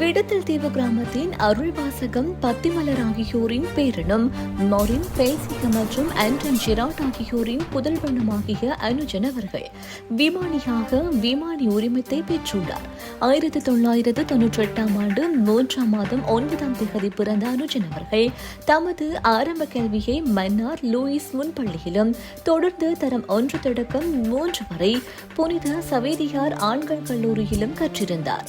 விடத்தல் தீவு கிராமத்தின் அருள்வாசகம் பத்திமலர் ஆகியோரின் பேரனும் மொரின் பேசிக மற்றும் ஆண்டன் ஜெராட் ஆகியோரின் புதல்வனுமாகிய அனுஜன் அவர்கள் விமானியாக விமானி உரிமத்தை பெற்றுள்ளார். ஆயிரத்தி தொள்ளாயிரத்து தொன்னூற்றி எட்டாம் ஆண்டு மூன்றாம் மாதம் ஒன்பதாம் தேதி பிறந்த அனுஜன் அவர்கள் தமது ஆரம்ப கல்வியை மன்னார் லூயிஸ் முன்பள்ளியிலும் தொடர்ந்து தரம் ஒன்று தொடக்கம் மூன்று வரை புனித சவேதியார் ஆண்கள் கல்லூரியிலும் கற்றிருந்தார்.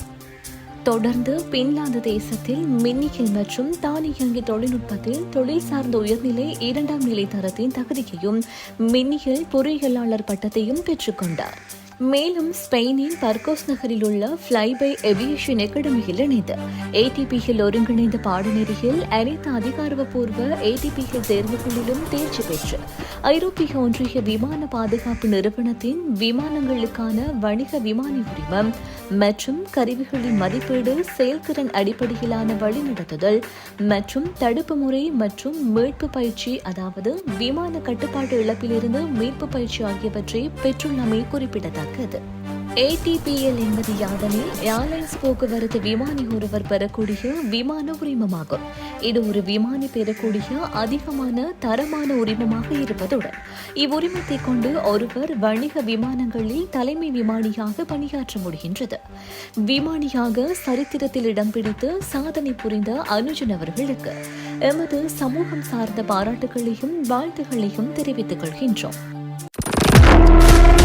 தொடர்ந்து பின்லாந்து தேசத்தில் மின்னியல் மற்றும் தானியங்கி தொழில்நுட்பத்தில் தொழில் சார்ந்த உயர்நிலை இரண்டாம் நிலை தரத்தின் தகுதியையும் மின்னியல் பொறியியலாளர் பட்டத்தையும் பெற்றுக்கொண்டார். மேலும் ஸ்பெயினின் பர்கோஸ் நகரில் உள்ள ஃப்ளை பை ஏவியேஷன் அகாடமியில் இணைந்து ஏடிபியில் ஒருங்கிணைந்த பாடநெறியில் அனைத்து அதிகாரப்பூர்வ ஏடிபிகள் தேர்வுகளிலும் தேர்ச்சி பெற்று ஐரோப்பிய ஒன்றிய விமான பாதுகாப்பு நிறுவனத்தின் விமானங்களுக்கான வணிக விமான உரிமம் மற்றும் கருவிகளின் மதிப்பீடு செயல்திறன் அடிப்படையிலான வழிநடத்துதல் மற்றும் தடுப்பு முறை மற்றும் மீட்பு பயிற்சி அதாவது விமான கட்டுப்பாட்டு இழப்பிலிருந்து மீட்பு பயிற்சி ஆகியவற்றை பெற்றுள்ளமை குறிப்பிடத்தக்கது. ஏடிபிஎல் என்பது யாதெனில் ஏர்லைன்ஸ் போக்குவரத்து விமானி ஒருவர் பெறக்கூடிய விமான உரிமமாகும். இது ஒரு விமானி பெறக்கூடிய அதிகமான தரமான உரிமமாக இருப்பதுடன் இவ்வுரிமத்தை கொண்டு ஒருவர் வணிக விமானங்களில் தலைமை விமானியாக பணியாற்ற முடிகின்றது. விமானியாக சரித்திரத்தில் இடம் பிடித்து சாதனை புரிந்த அனுஜன் அவர்களுக்கு எமது சமூகம் சார்ந்த பாராட்டுகளையும் வாழ்த்துகளையும் தெரிவித்துக் கொள்கின்றோம்.